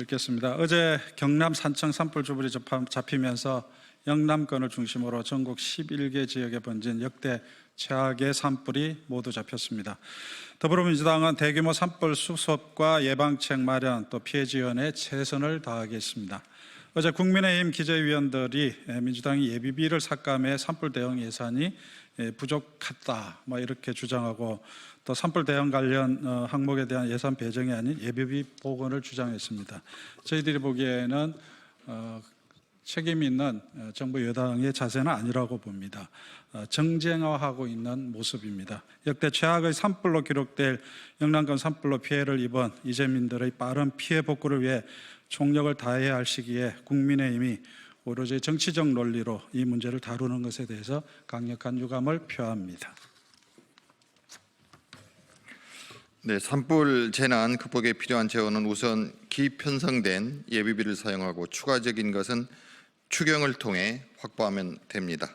읽겠습니다. 어제 경남 산청 산불 주불이 잡히면서 영남권을 중심으로 전국 11개 지역에 번진 역대 최악의 산불이 모두 잡혔습니다. 더불어민주당은 대규모 산불 수습과 예방책 마련 또 피해 지원에 최선을 다하겠습니다. 어제 국민의힘 기재위원들이 민주당이 예비비를 삭감해 산불 대응 예산이 예, 부족했다 뭐 이렇게 주장하고 또 산불 대응 관련 어, 항목에 대한 예산 배정이 아닌 예비비 복원을 주장했습니다. 저희들이 보기에는 어, 책임 있는 어, 정부 여당의 자세는 아니라고 봅니다. 어, 정쟁화하고 있는 모습입니다. 역대 최악의 산불로 기록될 영남권 산불로 피해를 입은 이재민들의 빠른 피해 복구를 위해 총력을 다해야 할 시기에 국민의힘이 오로지 정치적 논리로 이 문제를 다루는 것에 대해서 강력한 유감을 표합니다. 네, 산불 재난 극복에 필요한 재원은 우선 기편성된 예비비를 사용하고 추가적인 것은 추경을 통해 확보하면 됩니다.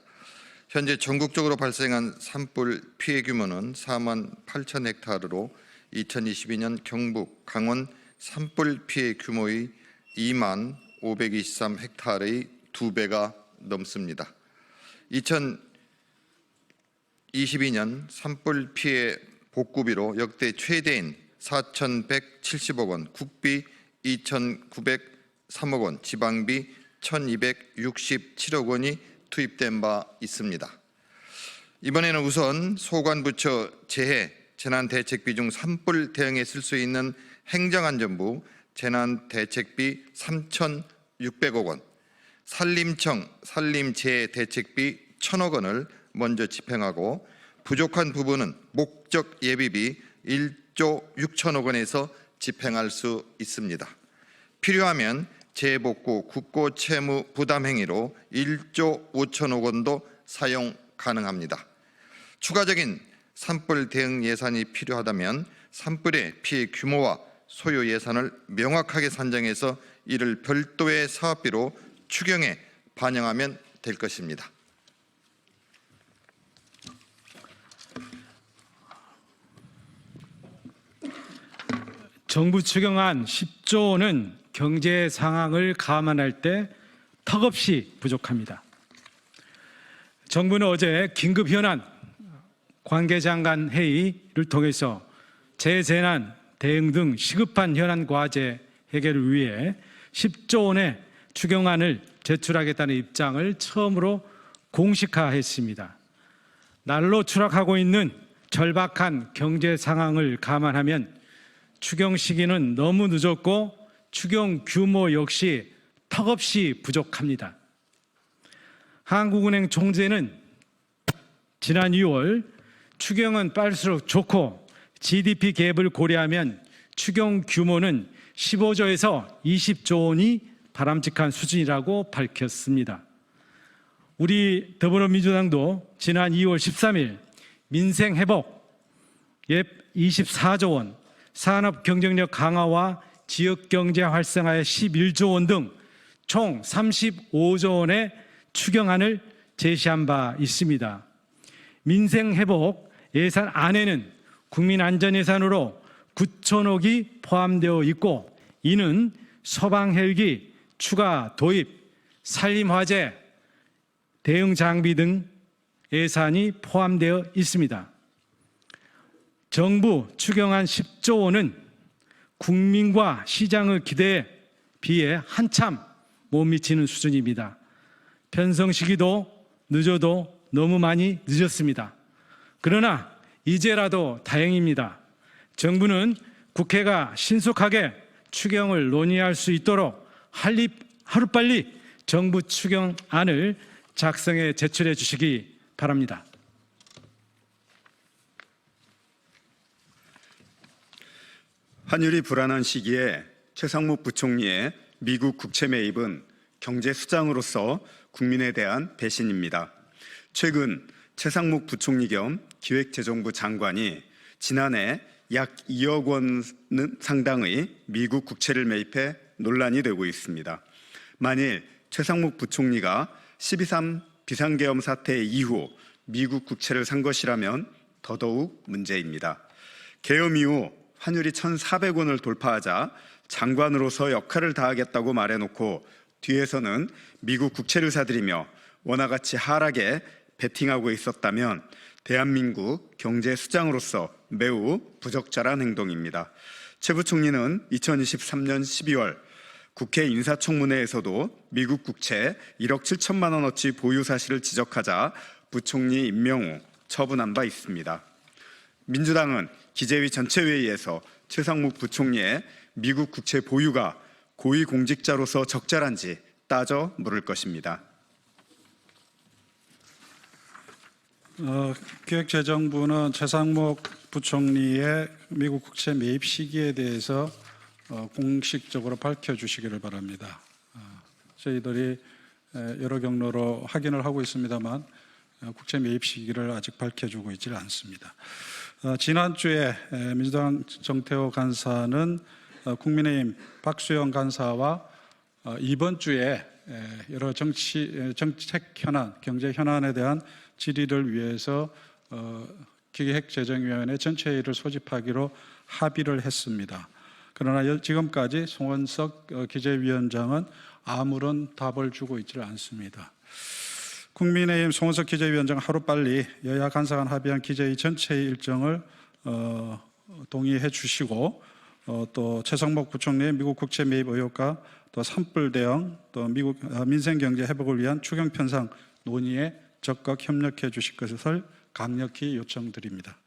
현재 전국적으로 발생한 산불 피해 규모는 4만 8천 헥타르로 2022년 경북, 강원 산불 피해 규모의 2만 523 헥타르의 두 배가 넘습니다. 2022년 산불 피해 복구비로 역대 최대인 4,170억 원, 국비 2,903억 원, 지방비 1,267억 원이 투입된 바 있습니다. 이번에는 우선 소관부처 재해 재난대책비 중 산불 대응에 쓸 수 있는 행정안전부 재난대책비 3,600억 원, 산림청 산림재해 대책비 1,000억 원을 먼저 집행하고 부족한 부분은 목적 예비비 1조 6천억 원에서 집행할 수 있습니다. 필요하면 재복구 국고 채무 부담 행위로 1조 5천억 원도 사용 가능합니다. 추가적인 산불 대응 예산이 필요하다면 산불의 피해 규모와 소요 예산을 명확하게 산정해서 이를 별도의 사업비로 추경에 반영하면 될 것입니다. 정부 추경안 10조 원은 경제 상황을 감안할 때 턱없이 부족합니다. 정부는 어제 긴급 현안 관계장관 회의를 통해서 재재난 대응 등 시급한 현안 과제 해결을 위해 10조 원의 추경안을 제출하겠다는 입장을 처음으로 공식화했습니다. 날로 추락하고 있는 절박한 경제 상황을 감안하면 추경 시기는 너무 늦었고 추경 규모 역시 턱없이 부족합니다. 한국은행 총재는 지난 2월 추경은 빨수록 좋고 GDP 갭을 고려하면 추경 규모는 15조에서 20조 원이 바람직한 수준이라고 밝혔습니다. 우리 더불어민주당도 지난 2월 13일 민생 회복 예 24조 원, 산업 경쟁력 강화와 지역 경제 활성화에 11조 원 등 총 35조 원의 추경안을 제시한 바 있습니다. 민생 회복 예산 안에는 국민 안전 예산으로 9천억이 포함되어 있고 이는 소방 헬기 추가 도입, 산림 화재, 대응 장비 등 예산이 포함되어 있습니다. 정부 추경안 10조 원은 국민과 시장의 기대에 비해 한참 못 미치는 수준입니다. 편성 시기도 늦어도 너무 많이 늦었습니다. 그러나 이제라도 다행입니다. 정부는 국회가 신속하게 추경을 논의할 수 있도록 할리, 하루빨리 정부 추경안을 작성해 제출해 주시기 바랍니다. 환율이 불안한 시기에 최상목 부총리의 미국 국채 매입은 경제 수장으로서 국민에 대한 배신입니다. 최근 최상목 부총리 겸 기획재정부 장관이 지난해 약 2억 원 상당의 미국 국채를 매입해 논란이 되고 있습니다. 만일 최상목 부총리가 12.3 비상계엄 사태 이후 미국 국채를 산 것이라면 더더욱 문제입니다. 계엄 이후 환율이 1,400원을 돌파하자 장관으로서 역할을 다하겠다고 말해놓고 뒤에서는 미국 국채를 사들이며 원화가치 하락에 베팅하고 있었다면 대한민국 경제 수장으로서 매우 부적절한 행동입니다. 최 부총리는 2023년 12월 국회 인사청문회에서도 미국 국채 1억 7천만 원어치 보유 사실을 지적하자 부총리 임명 후 처분한 바 있습니다. 민주당은 기재위 전체회의에서 최상목 부총리의 미국 국채 보유가 고위공직자로서 적절한지 따져 물을 것입니다. 어, 기획재정부는 최상목 부총리의 미국 국채 매입 시기에 대해서 어, 공식적으로 밝혀주시기를 바랍니다. 어, 저희들이 에, 여러 경로로 확인을 하고 있습니다만 어, 국채 매입 시기를 아직 밝혀주고 있지 않습니다. 어, 지난주에 에, 민주당 정태호 간사는 어, 국민의힘 박수영 간사와 어, 이번 주에 에, 여러 정치 에, 정책 현안, 경제 현안에 대한 질의를 위해서 어, 기획재정위원회 전체회의를 소집하기로 합의를 했습니다. 그러나 여- 지금까지 송원석 어, 기재위원장은 아무런 답을 주고 있지를 않습니다. 국민의힘 송원석 기재위원장 하루 빨리 여야 간사 간 합의한 기재위 전체의 일정을 어, 동의해 주시고 어, 또 최성목 부총리의 미국 국채 매입 의혹과 또 산불 대응 또 미국 아, 민생 경제 회복을 위한 추경 편상 논의에 적극 협력해 주실 것을 강력히 요청드립니다.